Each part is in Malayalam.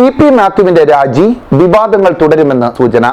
സി പി മാത്യുവിന്റെ രാജി വിവാദങ്ങൾ തുടരുമെന്ന് സൂചന.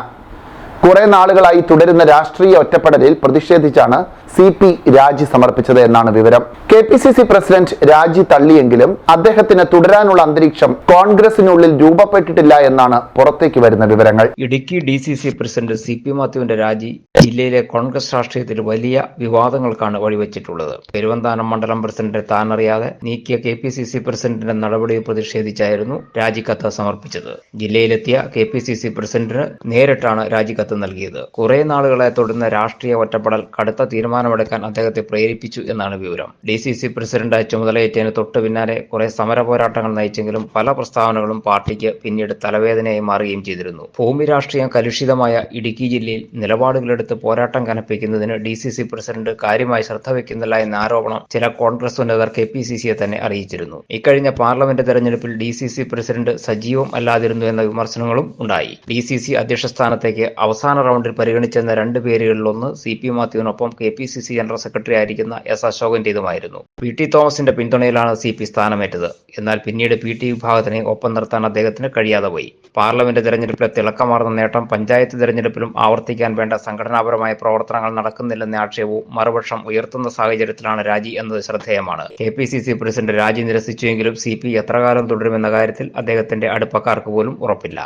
കുറെ നാളുകളായി തുടരുന്ന രാഷ്ട്രീയ ഒറ്റപ്പെടലിൽ പ്രതിഷേധിച്ചാണ് സി പി രാജി സമർപ്പിച്ചത് എന്നാണ് വിവരം. K P C C president രാജി തള്ളിയെങ്കിലും അദ്ദേഹത്തിന് തുടരാനുള്ള അന്തരീക്ഷം കോൺഗ്രസിനുള്ളിൽ രൂപപ്പെട്ടിട്ടില്ല എന്നാണ് പുറത്തേക്ക് വരുന്ന വിവരങ്ങൾ. Idukki D C C president C P മാത്യുവിന്റെ രാജി ജില്ലയിലെ കോൺഗ്രസ് രാഷ്ട്രീയത്തിൽ വലിയ വിവാദങ്ങൾക്കാണ് വഴിവെച്ചിട്ടുള്ളത്. പെരുവന്താനം മണ്ഡലം പ്രസിഡന്റ് താനറിയാതെ നീക്കിയ കെ പി സി സി പ്രസിഡന്റിന്റെ നടപടിയിൽ പ്രതിഷേധിച്ചായിരുന്നു രാജിക്കത്ത് സമർപ്പിച്ചത്. ജില്ലയിലെത്തിയ കെ പി സി സി പ്രസിഡന്റിന് നേരിട്ടാണ് രാജിക്കത്ത് നൽകിയത്. കുറെ നാളുകളെ തുടർന്ന രാഷ്ട്രീയ ഒറ്റപ്പെടൽ കടുത്ത തീരുമാനമെടുക്കാൻ അദ്ദേഹത്തെ പ്രേരിപ്പിച്ചു എന്നാണ് വിവരം. ഡി സി സി പ്രസിഡന്റ് ചുമതലയേറ്റതിന് തൊട്ടു പിന്നാലെ കുറെ സമര പോരാട്ടങ്ങൾ നയിച്ചെങ്കിലും പല പ്രസ്താവനകളും പാർട്ടിക്ക് പിന്നീട് തലവേദനയായി മാറുകയും ചെയ്തിരുന്നു. ഭൂമി രാഷ്ട്രീയം കലുഷിതമായ ഇടുക്കി ജില്ലയിൽ നിലപാടുകളെടുത്ത് പോരാട്ടം കനപ്പിക്കുന്നതിന് ഡി സി സി പ്രസിഡന്റ് കാര്യമായി ശ്രദ്ധ വയ്ക്കുന്നില്ല എന്ന ആരോപണം ചില കോൺഗ്രസ് ഉന്നതർ കെ പി സി സിയെ തന്നെ അറിയിച്ചിരുന്നു. ഇക്കഴിഞ്ഞ പാർലമെന്റ് തെരഞ്ഞെടുപ്പിൽ ഡി സി സി പ്രസിഡന്റ് സജീവം അല്ലാതിരുന്നു എന്ന വിമർശനങ്ങളും ഉണ്ടായി. ഡി സി സി അധ്യക്ഷ സ്ഥാനത്തേക്ക് അവസാന റൗണ്ടിൽ പരിഗണിച്ചെന്ന രണ്ട് പേരുകളിലൊന്ന് C P മാത്യുവിനൊപ്പം K P C C general secretary ആയിരിക്കുന്ന എസ് അശോകന്റേതുമായിരുന്നു. പി ടി തോമസിന്റെ പിന്തുണയിലാണ് സി പി സ്ഥാനമേറ്റത്. എന്നാൽ പിന്നീട് പി ടി വിഭാഗത്തിനെ ഒപ്പം നിർത്താൻ അദ്ദേഹത്തിന് കഴിയാതെ പോയി. പാർലമെന്റ് തെരഞ്ഞെടുപ്പിലെ തിളക്കമാർന്ന നേട്ടം പഞ്ചായത്ത് തെരഞ്ഞെടുപ്പിലും ആവർത്തിക്കാൻ വേണ്ട സംഘടനാപരമായ പ്രവർത്തനങ്ങൾ നടക്കുന്നില്ലെന്ന ആക്ഷേപവും മറുപക്ഷം ഉയർത്തുന്ന സാഹചര്യത്തിലാണ് രാജി എന്നത് ശ്രദ്ധേയമാണ്. K P C C president രാജി നിരസിച്ചുവെങ്കിലും സി പി എത്രകാലം തുടരുമെന്ന കാര്യത്തിൽ അദ്ദേഹത്തിന്റെ അടുപ്പക്കാർക്ക് പോലും ഉറപ്പില്ല.